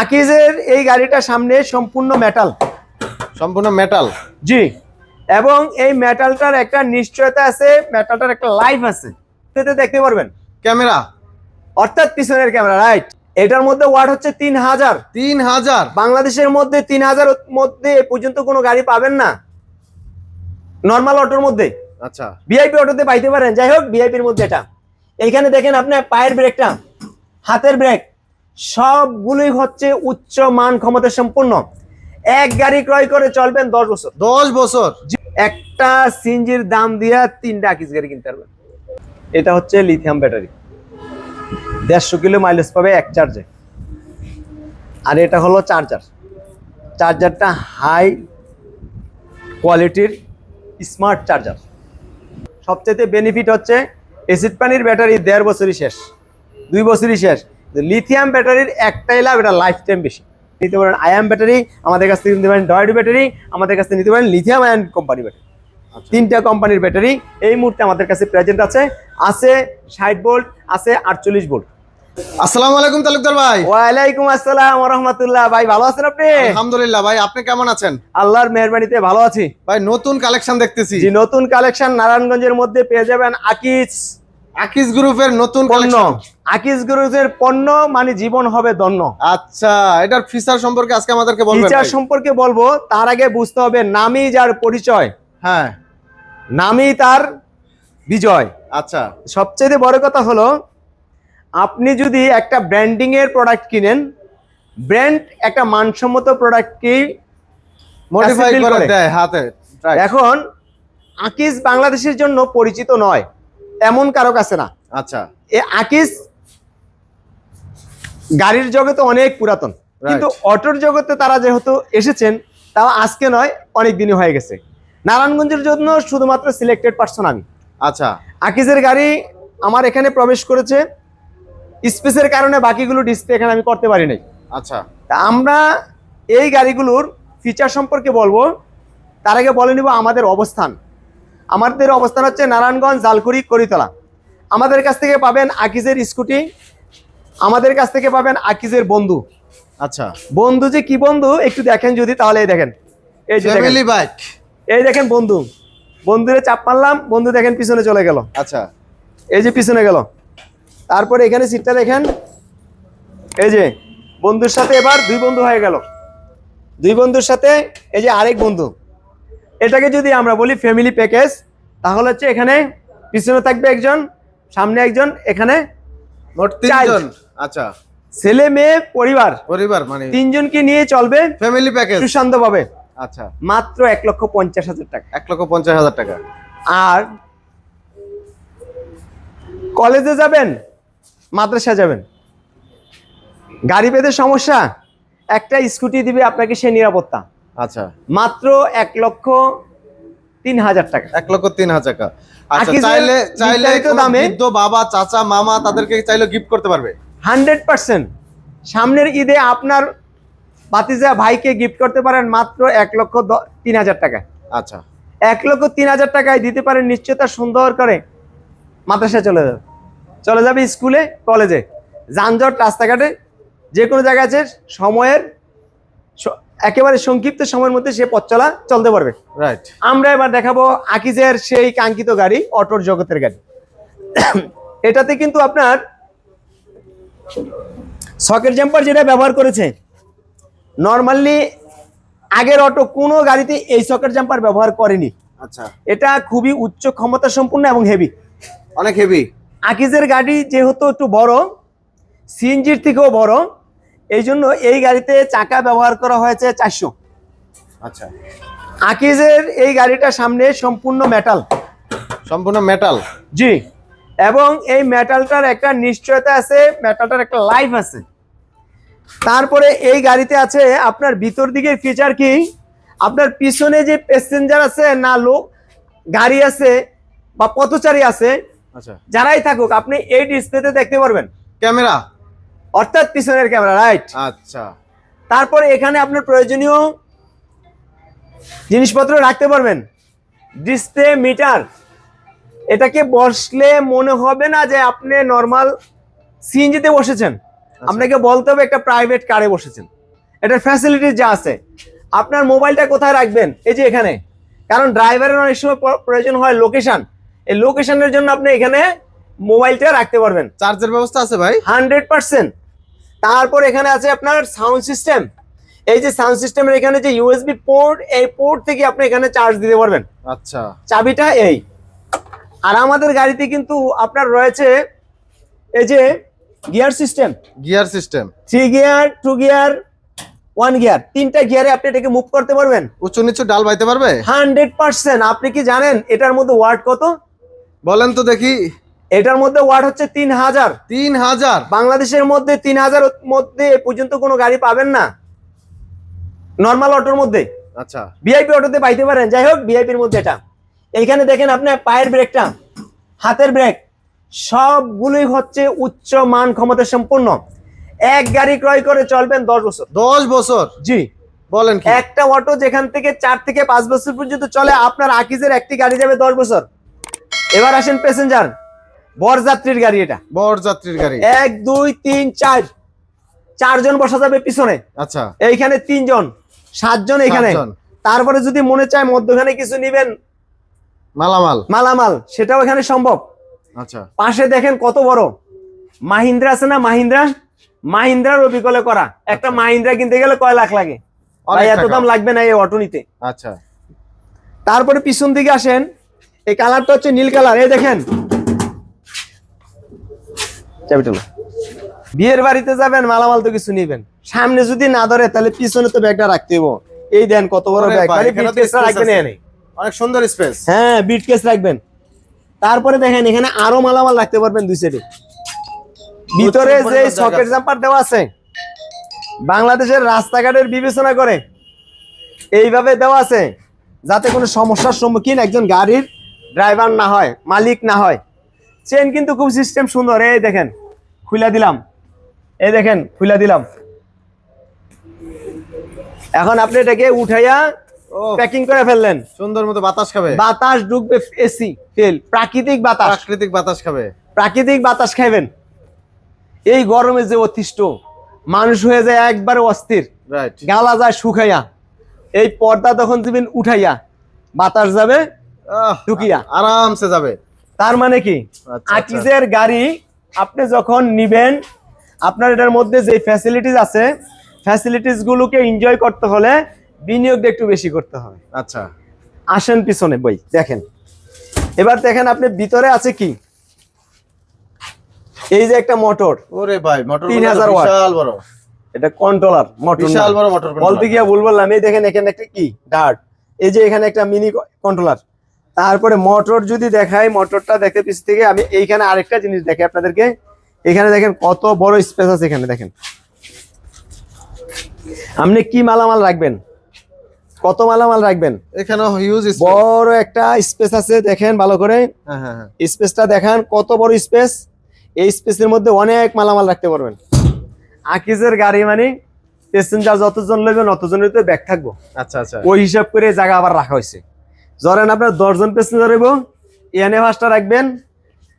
আকিজের এই গাড়িটা সামনে সম্পূর্ণ মেটাল সম্পূর্ণ মেটাল জি। এবং এই মেটালটার একটা নিশ্চয়তা আছে মেটালটার একটা লাইফ আছে। এতে দেখতে পারবেন। ক্যামেরা। অর্থাৎ পিছনের ক্যামেরা রাইট এটার মধ্যে ওয়াট হচ্ছে তিন হাজার। তিন হাজার। বাংলাদেশের মধ্যে তিন হাজার মধ্যে পর্যন্ত কোনো গাড়ি পাবেন না। নর্মাল অটোর মধ্যে। আচ্ছা। ভিআইপি অটোতে পাইতে পারেন। যাই হোক ভিআইপির মধ্যে এটা। এইখানে দেখেন আপনার পায়ের ব্রেকটা হাতের ব্রেক সবগুলোই হচ্ছে উচ্চ মান ক্ষমতা সম্পূর্ণ এক গাড়ি ক্রয় করে চলবেন দশ বছর। দশ বছর? একটা সিনজির দাম দিয়া তিনটা আকিস গাড়ি কিনতে পারবেন। এটা হচ্ছে লিথিয়াম ব্যাটারি দেড়শো কিলো মাইলেজ পাবে এক চার্জে আর এটা হলো চার্জার চার্জারটা হাই কোয়ালিটির স্মার্ট চার্জার সবচেয়ে বেনিফিট হচ্ছে এসিড পানির ব্যাটারি দেড় বছরই শেষ। দুই বছরই শেষ। লিথিয়াম ব্যাটারির একটাই লাভ এটা লাইফ টাইম বেশি। নিতে পারেন আয়াম ব্যাটারি আমাদের কাছ থেকে নিতে পারেন ডয়েড ব্যাটারি আমাদের কাছ থেকে নিতে পারেন লিথিয়াম আয়ন কোম্পানি ব্যাটারি তিনটা কোম্পানির ব্যাটারি এই মুহূর্তে আমাদের কাছে প্রেজেন্ট আছে। আছে ষাট ভোল্ট আছে আটচল্লিশ ভোল্ট আসসালামু আলাইকুম তালুকদার ভাই। ওয়ালাইকুম আসসালাম রহমতুল্লাহ ভাই ভালো আছেন আপনি? আলহামদুলিল্লাহ ভাই আপনি কেমন আছেন? আল্লাহর মেহরবানিতে ভালো আছি। ভাই নতুন কালেকশন দেখতেছি। নতুন কালেকশন নারায়ণগঞ্জের মধ্যে পেয়ে যাবেন আকিজ আকিস গ্রুপের নতুন পণ্য। আকিজ গ্রুপের পণ্য মানে জীবন হবে ধন্য। আচ্ছা এটার ফিচার সম্পর্কে আজকে আমাদেরকে বলবেন ফিচার সম্পর্কে বলব তার আগে বুঝতে হবে নামই যার পরিচয়। হ্যাঁ। নামই তার বিজয়। আচ্ছা। সবচেয়ে বড় কথা হলো আপনি যদি একটা ব্র্যান্ডিং এর প্রোডাক্ট কিনেন ব্র্যান্ড একটা মানসম্মত প্রোডাক্টকেই মডিফাই করে। দেয় হাতে এখন আকিজ বাংলাদেশের জন্য পরিচিত নয়। এমন কারও কাছে না। আচ্ছা। এ আকিজ গাড়ির জগতে অনেক পুরাতন কিন্তু অটোর জগতে তারা যেহেতু এসেছেন তাও আজকে নয় অনেক দিনই হয়ে গেছে। নারায়ণগঞ্জের জন্য শুধুমাত্র সিলেক্টেড পার্সন আমি। আচ্ছা। আকিজের গাড়ি আমার এখানে প্রবেশ করেছে স্পেসের কারণে বাকিগুলো ডিসপ্লে এখানে আমি করতে পারি নাই। আচ্ছা। তা আমরা এই গাড়িগুলোর ফিচার সম্পর্কে বলব তার আগে বলে নিব আমাদের অবস্থান। আমাদের অবস্থান হচ্ছে নারায়ণগঞ্জ জালকুড়ি করিতলা। আমাদের কাছ থেকে পাবেন আকিজের স্কুটি আমাদের কাছ থেকে পাবেন আকিজের বন্ধু। আচ্ছা। বন্ধু যে কি বন্ধু? একটু দেখেন যদি তাহলে এই দেখেন। এই যে দেখেন। ফ্যামিলি বাইক এই দেখেন বন্ধু। বন্ধুরে চাপ মারলাম বন্ধু দেখেন পিছনে চলে গেল। আচ্ছা। এই যে পিছনে গেল। তারপরে এখানে সিটটা দেখেন। এই যে বন্ধুর সাথে এবার দুই বন্ধু হয়ে গেল। দুই বন্ধুর সাথে এই যে আরেক বন্ধু। এটাকে যদি আমরা বলি ফ্যামিলি প্যাকেজ তাহলে হচ্ছে এখানে পিছনে থাকবে একজন সামনে একজন এখানে মোট Child. তিনজন। আচ্ছা। ছেলে মেয়ে পরিবার। পরিবার মানে তিনজনকে নিয়ে চলবে ফ্যামিলি প্যাকেজ সুশান্ত পাবে আচ্ছা। মাত্র এক লক্ষ পঞ্চাশ হাজার টাকা। এক লক্ষ পঞ্চাশ হাজার টাকা। আর কলেজে যাবেন মাদ্রাসা যাবেন। গাড়ি পেতে সমস্যা একটা স্কুটি দিবে আপনাকে সে নিরাপত্তা। আচ্ছা। মাত্র এক লক্ষ তিন হাজার টাকা। এক লক্ষ তিন হাজার টাকা। আচ্ছা চাইলে চাইলে দামে- বৃদ্ধ বাবা চাচা মামা তাদেরকে চাইলে গিফট করতে পারবে। Hundred percent. সামনের ঈদে আপনার বাতিজা ভাইকে গিফট করতে পারেন মাত্র এক লক্ষ তিন হাজার টাকা। আচ্ছা। এক লক্ষ তিন হাজার টাকায় দিতে পারেন নিশ্চয়তা সুন্দর করে মাদ্রাসায় চলে যাবে। চলে যাবে স্কুলে কলেজে। যানজট রাস্তাঘাটে যে কোনো জায়গায় আছে সময়ের একেবারে সংক্ষিপ্ত সময়ের মধ্যে সে পথ চলা চলতে পারবে। রাইট আমরা এবার দেখাবো আকিজের সেই কাঙ্ক্ষিত গাড়ি অটোর জগতের গাড়ি। এটাতে কিন্তু আপনার সকেট জাম্পার যেটা ব্যবহার করেছে নর্মালি আগের অটো কোনো গাড়িতে এই সকেট জাম্পার ব্যবহার করেনি। আচ্ছা। এটা খুবই উচ্চ ক্ষমতা সম্পূর্ণ এবং হেভি অনেক হেভি আকিজের গাড়ি যেহেতু একটু বড় সিএনজির থেকেও বড় এই জন্য এই গাড়িতে চাকা ব্যবহার করা হয়েছে চারশো। আচ্ছা। আকিজের এই গাড়িটা সামনে সম্পূর্ণ মেটাল সম্পূর্ণ মেটাল জি। এবং এই মেটালটার একটা নিশ্চয়তা আছে মেটালটার একটা লাইফ আছে। তারপরে এই গাড়িতে আছে আপনার ভিতর দিকে ফিচার কি? আপনার পিছনে যে প্যাসেঞ্জার আছে না লোক গাড়ি আছে বা পথচারী আছে আচ্ছা। যারাই থাকুক আপনি এই ডিসপ্লেতে দেখতে পারবেন। ক্যামেরা? অর্থাৎ পিছনের ক্যামেরা রাইট আচ্ছা। তারপরে এখানে আপনার প্রয়োজনীয় জিনিসপত্র রাখতে পারবেন। ডিসপ্লে মিটার এটাকে বসলে মনে হবে না যে আপনি নর্মাল সিএনজিতে বসেছেন। আপনাকে বলতে হবে একটা প্রাইভেট কারে বসেছেন। এটার ফ্যাসিলিটি যা আছে। আপনার মোবাইলটা কোথায় রাখবেন? এই যে এখানে। কারণ ড্রাইভারের অনেক সময় প্রয়োজন হয় লোকেশন এই লোকেশনের জন্য আপনি এখানে মোবাইলটা রাখতে পারবেন। চার্জের ব্যবস্থা আছে ভাই? হান্ড্রেড পার্সেন্ট তারপর এখানে আছে আপনার সাউন্ড সিস্টেম এই যে সাউন্ড সিস্টেমের এখানে যে ইউএসবি পোর্ট এই পোর্ট থেকে আপনি এখানে চার্জ দিতে পারবেন। আচ্ছা। চাবিটা এই। আর আমাদের গাড়িতে কিন্তু আপনার রয়েছে এই যে gear system gear system three gear two gear one gear তিনটা গিয়ারে আপনি এটাকে মুভ করতে পারবেন। উঁচু নিচু ডাল বাইতে পারবে? হান্ড্রেড পার্সেন্ট আপনি কি জানেন এটার মধ্যে ওয়াট কত? বলেন তো দেখি। এটার মধ্যে ওয়াট হচ্ছে তিন হাজার। তিন হাজার। বাংলাদেশের মধ্যে তিন হাজার মধ্যে পর্যন্ত কোনো গাড়ি পাবেন না। নর্মাল অটোর মধ্যে। আচ্ছা। ভিআইপি অটোতে পাইতে পারেন। যাই হোক ভিআইপির মধ্যে এটা। এইখানে দেখেন আপনার পায়ের ব্রেকটা হাতের ব্রেক সবগুলোই হচ্ছে উচ্চ মান ক্ষমতা সম্পন্ন। এক গাড়ি ক্রয় করে চলবেন দশ বছর। দশ বছর। জি। বলেন কি? একটা অটো যেখান থেকে চার থেকে পাঁচ বছর পর্যন্ত চলে আপনার আকিজের একটি গাড়ি যাবে দশ বছর। এবার আসেন প্যাসেঞ্জার বরযাত্রীর গাড়ি এটা। বর যাত্রীর গাড়ি। এক দুই তিন চার। চারজন বসা যাবে পিছনে। আচ্ছা। এইখানে তিনজন সাতজন এখানে। তারপরে যদি মনে চায় মধ্যখানে কিছু নিবেন মালামাল। মালামাল সেটাও এখানে সম্ভব। আচ্ছা। পাশে দেখেন কত বড়। মাহিন্দ্রা আছে না? মাহিন্দ্রা? মাহিন্দ্রার অবিকলে করা। একটা আচ্ছা। মাহিন্দ্রা কিনতে গেলে কয় লাখ লাগে? এত দাম লাগবে না এই অটো নিতে আচ্ছা। তারপরে পিছন দিকে আসেন। এই কালারটা হচ্ছে নীল কালার। এই দেখেন। চাবিটা নাও। বিয়ের বাড়িতে যাবেন মালামাল তো কিছু নিবেন। সামনে যদি না ধরে তাহলে পিছনে তো ব্যাগটা রাখতে হইব। এই দেন কত বড় ব্যাগ। মানে বিট কেসটা রাখবেন এখানে। অনেক সুন্দর স্পেস হ্যাঁ বিট কেস রাখবেন। তারপরে দেখেন এখানে আরও মালামাল রাখতে পারবেন দুই সাইডে ভিতরে যে সকেট জাম্পার দেওয়া আছে বাংলাদেশের রাস্তাঘাটের বিবেচনা করে এইভাবে দেওয়া আছে যাতে কোনো সমস্যার সম্মুখীন একজন গাড়ির ড্রাইভার না হয় মালিক না হয়। চেন কিন্তু খুব সিস্টেম সুন্দর। এই দেখেন খুলে দিলাম। এই দেখেন খুলে দিলাম। এখন আপনি এটাকে উঠাইয়া প্যাকিং করে ফেললেন। সুন্দর মতো বাতাস খাবে। বাতাস ঢুকবে এসি ফেল প্রাকৃতিক বাতাস। প্রাকৃতিক বাতাস খাবে। প্রাকৃতিক বাতাস খাইবেন। এই গরমে যে অতিষ্ঠ মানুষ হয়ে যায় একবারে অস্থির। গালা যায় শুকাইয়া। এই পর্দা তখন দিবেন উঠাইয়া। বাতাস যাবে ঢুকিয়া। আরামসে যাবে। তার মানে কি? আচ্ছা। আকিজের গাড়ি আপনি যখন নিবেন আপনার এটার মধ্যে যে ফ্যাসিলিটিস আছে ফ্যাসিলিটিস গুলোকে এনজয় করতে হলে বিনিয়োগটা একটু বেশি করতে হবে। আচ্ছা। আসেন পিছনে বই দেখেন। এবার দেখেন আপনি ভিতরে আছে কি? এই যে একটা মোটর ওরে ভাই মোটর 3000 ওয়াট। বিশাল বড়। এটা কন্ট্রোলার মোটর বিশাল বড় মোটর বলতে গিয়ে ভুল বললাম এই দেখেন এখানে একটা কি? ডার্ট এই যে এখানে একটা মিনি কন্ট্রোলার তারপরে মোটর যদি দেখাই মোটরটা দেখে পিছ থেকে আমি এইখানে আরেকটা জিনিস দেখে আপনাদেরকে। এখানে দেখেন কত বড় স্পেস আছে এখানে দেখেন। আপনি কি মালামাল রাখবেন? কত মালামাল রাখবেন? এখানে হিউজ বড় একটা স্পেস আছে দেখেন ভালো করে। হ্যাঁ হ্যাঁ হ্যাঁ। স্পেসটা দেখান কত বড় স্পেস এই স্পেসের মধ্যে অনেক মালামাল রাখতে পারবেন। আকিজের গাড়ি মানে প্যাসেঞ্জার যতজন নেবেন অতজনের তো ব্যাগ থাকব। আচ্ছা আচ্ছা। ওই হিসাব করে জায়গা আবার রাখা হয়েছে। ধরেন আপনার দশজন প্যাসেঞ্জার হইব। এনে পাঁচটা রাখবেন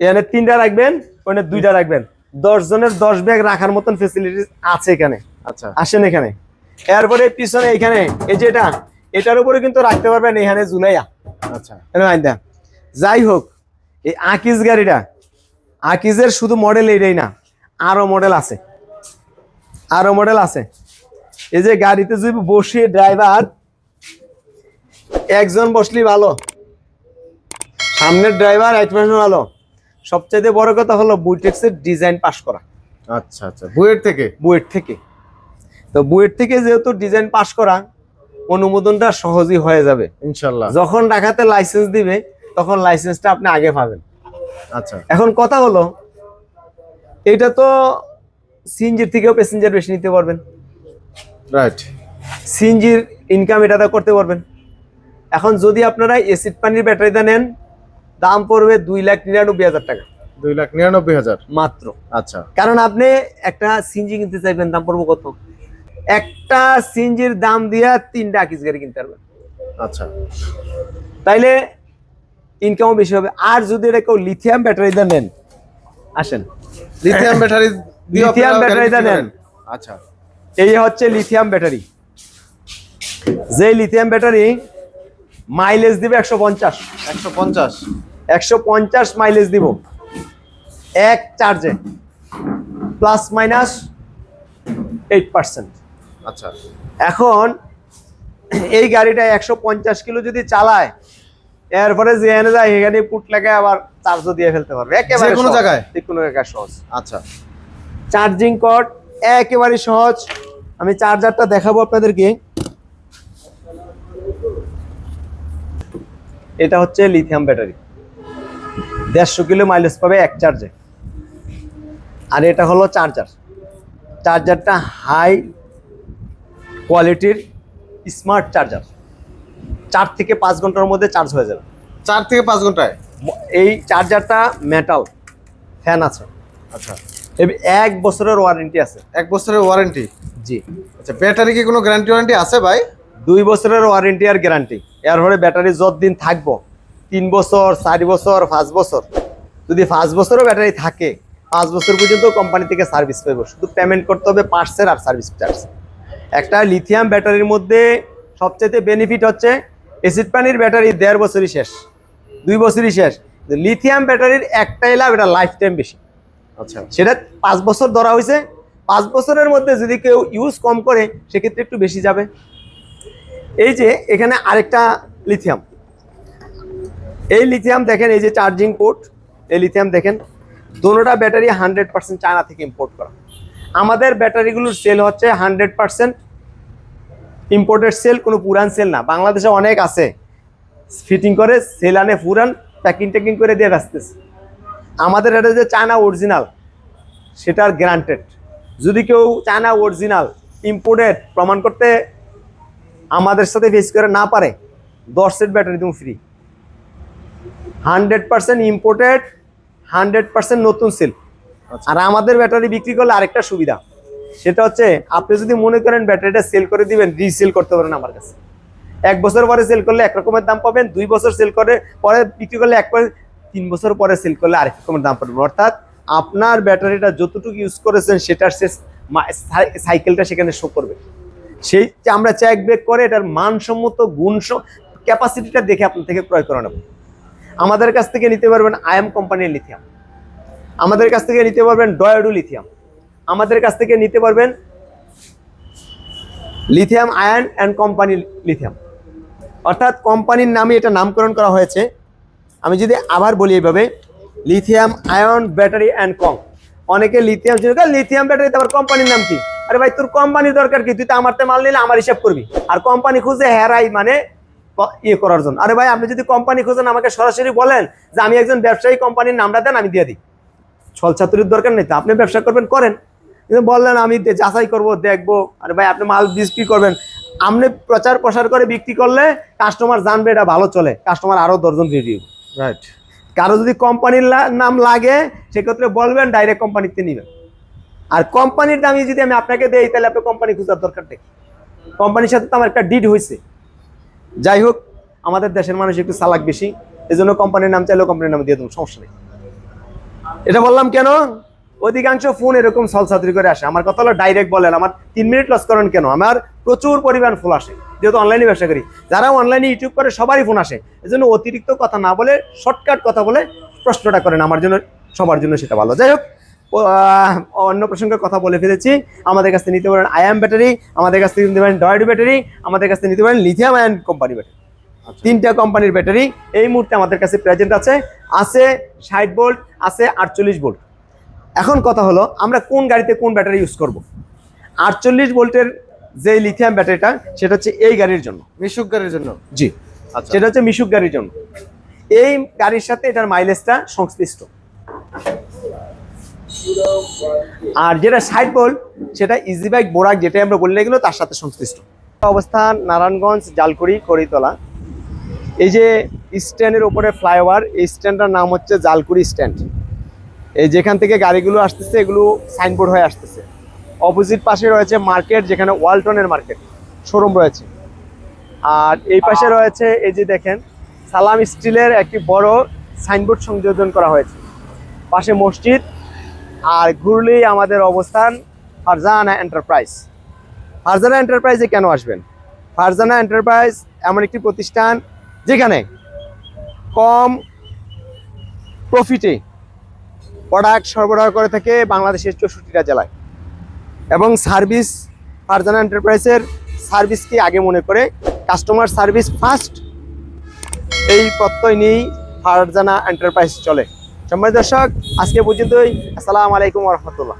এনে তিনটা রাখবেন ওখানে দুইটা রাখবেন। দশ জনের দশ ব্যাগ রাখার মতন ফেসিলিটি আছে এখানে। আচ্ছা। আসেন এখানে। এরপরে পিছনে এখানে এই যে এটা এটার উপরে কিন্তু রাখতে পারবেন এখানে জুলাইয়া আচ্ছা। যাই হোক এই আকিজ গাড়িটা আকিজের শুধু মডেল এইটাই না আরও মডেল আছে। আরও মডেল আছে। এই যে গাড়িতে যদি বসে ড্রাইভার একজন বসলি ভালো। সামনের ড্রাইভার এক পাশে ভালো। সবচেয়ে বড় কথা হলো বুইটেক্সের ডিজাইন পাস করা। আচ্ছা আচ্ছা। বুয়েট থেকে? বুয়েট থেকে। তো বুয়েট থেকে যেহেতু ডিজাইন পাস করা অনুমোদনটা সহজই হয়ে যাবে। ইনশাল্লাহ। যখন ঢাকাতে লাইসেন্স দিবে তখন লাইসেন্সটা আপনি আগে পাবেন। আচ্ছা। এখন কথা হলো এটা তো সিএনজির থেকেও প্যাসেঞ্জার বেশি নিতে পারবেন। রাইট সিএনজির ইনকাম এটাতে করতে পারবেন। এখন যদি আপনারা এসিড পানির ব্যাটারিটা নেন দাম পড়বে দুই লাখ নিরানব্বই হাজার টাকা। দুই লাখ নিরানব্বই হাজার? মাত্র। আচ্ছা। কারণ আপনি একটা সিএনজি কিনতে চাইবেন দাম পড়ব কত? একটা সিএনজির দাম দিয়া তিনটা আকিস গাড়ি কিনতে পারবেন। আচ্ছা। তাইলে ইনকামও বেশি হবে। আর যদি এটা কেউ লিথিয়াম ব্যাটারি দেন নেন আসেন। লিথিয়াম ব্যাটারি লিথিয়াম ব্যাটারিটা নেন। আচ্ছা। এই হচ্ছে লিথিয়াম ব্যাটারি যে লিথিয়াম ব্যাটারি মাইলেজ দিবে একশো পঞ্চাশ। একশো পঞ্চাশ। একশো পঞ্চাশ মাইলেজ দিব। এক চার্জে। Plus minus eight percent. আচ্ছা। এখন এই গাড়িটা একশো পঞ্চাশ কিলো যদি চালায় এরপরে যেখানে যায় এখানে পুট লাগে আবার চার্জও দিয়ে ফেলতে পারবে। একেবারে সহজ। জায়গায়? যেকোনো জায়গায় সহজ। আচ্ছা। চার্জিং কর্ড একেবারে সহজ। আমি চার্জারটা দেখাবো আপনাদেরকে। এটা হচ্ছে লিথিয়াম ব্যাটারি দেড়শো কিলো মাইলেজ পাবে এক চার্জে আর এটা হলো চার্জার চার্জারটা হাই কোয়ালিটির স্মার্ট চার্জার চার থেকে পাঁচ ঘণ্টার মধ্যে চার্জ হয়ে যাবে। চার থেকে পাঁচ ঘন্টায়? এই চার্জারটা মেটাল ফ্যান আছে। আচ্ছা। এক বছরের ওয়ারেন্টি আছে। এক বছরের ওয়ারেন্টি জি। আচ্ছা ব্যাটারি কি কোনো গ্যারান্টি ওয়ারেন্টি আছে ভাই? দুই বছরের ওয়ারেন্টি আর গ্যারান্টি এরপরে ব্যাটারি যতদিন থাকব তিন বছর চার বছর পাঁচ বছর। যদি পাঁচ বছরও ব্যাটারি থাকে পাঁচ বছর পর্যন্ত কোম্পানি থেকে সার্ভিস পাইব। শুধু পেমেন্ট করতে হবে পার্টসের আর সার্ভিস চার্জ একটা লিথিয়াম ব্যাটারির মধ্যে সবচেয়ে বেনিফিট হচ্ছে এসিড পানির ব্যাটারি দেড় বছরই শেষ দুই বছরই শেষ। লিথিয়াম ব্যাটারির একটাই লাভ এটা লাইফ টাইম বেশি। আচ্ছা। সেটা পাঁচ বছর ধরা হয়েছে। পাঁচ বছরের মধ্যে যদি কেউ ইউজ কম করে সেক্ষেত্রে একটু বেশি যাবে। এই যে এখানে আরেকটা লিথিয়াম এই লিথিয়াম দেখেন, এই যে চার্জিং পোর্ট এই লিথিয়াম দেখেন দোনোটা ব্যাটারি হান্ড্রেড পার্সেন্ট চায়না থেকে ইম্পোর্ট করা। আমাদের ব্যাটারিগুলোর সেল হচ্ছে হান্ড্রেড পার্সেন্ট ইম্পোর্টেড সেল কোনো পুরান সেল না। বাংলাদেশে অনেক আছে। ফিটিং করে সেল আনে, পুরান প্যাকিং ট্যাকিং করে দিয়ে ব্যস্তেছে আমাদের এটা যে চায়না অরিজিনাল সেটার গ্যারান্টেড যদি কেউ চায়না অরিজিনাল ইম্পোর্টেড প্রমাণ করতে আমাদের সাথে ফেস করে না পারে দশ সেট ব্যাটারি তুমি free hundred percent imported hundred percent নতুন সেল আচ্ছা। আর আমাদের ব্যাটারি বিক্রি করলে আরেকটা সুবিধা সেটা হচ্ছে আপনি যদি মনে করেন ব্যাটারিটা সেল করে দিবেন রিসেল করতে পারেন আমার কাছে। এক বছর পরে সেল করলে এক রকমের দাম পাবেন দুই বছর সেল করে পরে বিক্রি করলে এক তিন বছর পরে সেল করলে আরেক রকমের দাম পাবেন। অর্থাৎ আপনার ব্যাটারিটা যতটুকু ইউজ করেছেন সেটার সাই- সাইকেলটা সেখানে শো করবে। সেই আমরা চেক বেক করে, এটার মানসম্মত গুণ ক্যাপাসিটিটা দেখে আপনার থেকে ক্রয় করে নেব। আমাদের কাছ থেকে নিতে পারবেন আয়াম কোম্পানির লিথিয়াম আমাদের কাছ থেকে নিতে পারবেন ডয়াডু লিথিয়াম আমাদের কাছ থেকে নিতে পারবেন lithium ion and company lithium অর্থাৎ কোম্পানির নামে এটা নামকরণ করা হয়েছে। আমি যদি আবার বলি এইভাবে লিথিয়াম আয়ন ব্যাটারি অ্যান্ড কম অনেকে লিথিয়াম লিথিয়াম ব্যাটারি তারপর কোম্পানির নাম কি? আরে ভাই তোর কোম্পানির দরকার কি? তুই তো আমার তে মাল নিলে আমার হিসাব করবি। আর কোম্পানি খুঁজে হেরাই মানে ইয়ে করার জন্য। আরে ভাই আপনি যদি কোম্পানি খুঁজেন আমাকে সরাসরি বলেন যে আমি একজন ব্যবসায়ী কোম্পানির নামটা দেন আমি দিয়ে দিই। ছল ছাত্রীর দরকার নেই তো? আপনি ব্যবসা করবেন করেন। কিন্তু বললেন আমি যাচাই করব দেখব। আরে ভাই আপনি মাল বিক্রি করবেন। আপনি প্রচার প্রসার করে বিক্রি করলে কাস্টমার জানবে এটা ভালো চলে। কাস্টমার আরও দশজন রিভিউ রাইট কারও যদি কোম্পানির নাম লাগে সেক্ষেত্রে বলবেন ডাইরেক্ট কোম্পানিতে নেবেন। আর কোম্পানির দামই যদি আমি আপনাকে দেই, তাহলে আপনি কোম্পানি খোঁজার দরকার নেই। কোম্পানির সাথে তো আমার একটা ডিড হয়েছে। যাই হোক, আমাদের দেশের মানুষ একটু চালাক বেশি এই জন্য কোম্পানির নাম চাইলেও কোম্পানির নাম দিয়ে দেবো, সমস্যা নেই। এটা বললাম কেন? অধিকাংশ ফোন এরকম সলসাত্রি করে আসে। আমার কথা হলো ডাইরেক্ট বলেন, আমার তিন মিনিট লস করেন কেন? আমার প্রচুর পরিমাণ ফোন আসে। যেহেতু অনলাইনে ব্যবসা করি। যারা অনলাইনে ইউটিউব করে, সবারই ফোন আসে। এজন্য অতিরিক্ত কথা না বলে শর্টকাট কথা বলে প্রশ্নটা করেন। আমার জন্য, সবার জন্য সেটা ভালো। যাই হোক অন্য প্রসঙ্গে কথা বলে ফেলেছি। আমাদের কাছ থেকে নিতে পারেন আয়াম ব্যাটারি আমাদের কাছ থেকে নিতে পারেন ডয়েড ব্যাটারি আমাদের কাছ থেকে নিতে পারেন লিথিয়াম আয়ন কোম্পানি ব্যাটারি। তিনটা কোম্পানির ব্যাটারি এই মুহূর্তে আমাদের কাছে প্রেজেন্ট আছে। আছে ষাট ভোল্ট আছে আটচল্লিশ ভোল্ট। এখন কথা হলো আমরা কোন গাড়িতে কোন ব্যাটারি ইউজ করব? আটচল্লিশ ভোল্টের যে লিথিয়াম ব্যাটারিটা সেটা হচ্ছে এই গাড়ির জন্য। মিশুক গাড়ির জন্য? জি। আচ্ছা। সেটা হচ্ছে মিশুক গাড়ির জন্য। এই গাড়ির সাথে এটার মাইলেজটা সংশ্লিষ্ট। আর যেটা সাইড ভোল্ট সেটা ইজি বাইক বোরাক যেটা আমরা বললে গেলো তার সাথে সংশ্লিষ্ট। অবস্থান নারায়ণগঞ্জ, জালকুড়ি, করিতলা। এই যে স্ট্যান্ডের উপরে ফ্লাইওভার এই স্ট্যান্ডটার নাম হচ্ছে জালকুড়ি স্ট্যান্ড। এই যেখান থেকে গাড়িগুলো আসতেছে, এগুলো সাইনবোর্ড হয়ে আসতেছে। অপোজিট পাশে রয়েছে মার্কেট যেখানে ওয়ালটনের মার্কেট শোরুম রয়েছে। আর এই পাশে রয়েছে, এই যে দেখেন, সালাম স্টিলের একটি বড় সাইনবোর্ড সংযোজন করা হয়েছে। পাশে মসজিদ আর ঘুরলেই আমাদের অবস্থান ফারজানা এন্টারপ্রাইজ। ফারজানা এন্টারপ্রাইজে কেন আসবেন? ফারজানা এন্টারপ্রাইজ এমন একটি প্রতিষ্ঠান যেখানে কম প্রফিটে প্রোডাক্ট সরবরাহ করে থাকে বাংলাদেশের চৌষট্টিটা জেলায়। এবং সার্ভিস ফারজানা এন্টারপ্রাইজের সার্ভিসকে আগে মনে করে কাস্টমার সার্ভিস ফার্স্ট। এই প্রত্যয় নিয়েই ফারজানা এন্টারপ্রাইজ চলে। সম্মানিত দর্শক আজকে পর্যন্তই। আসসালামু আলাইকুম রহমতুল্লাহ।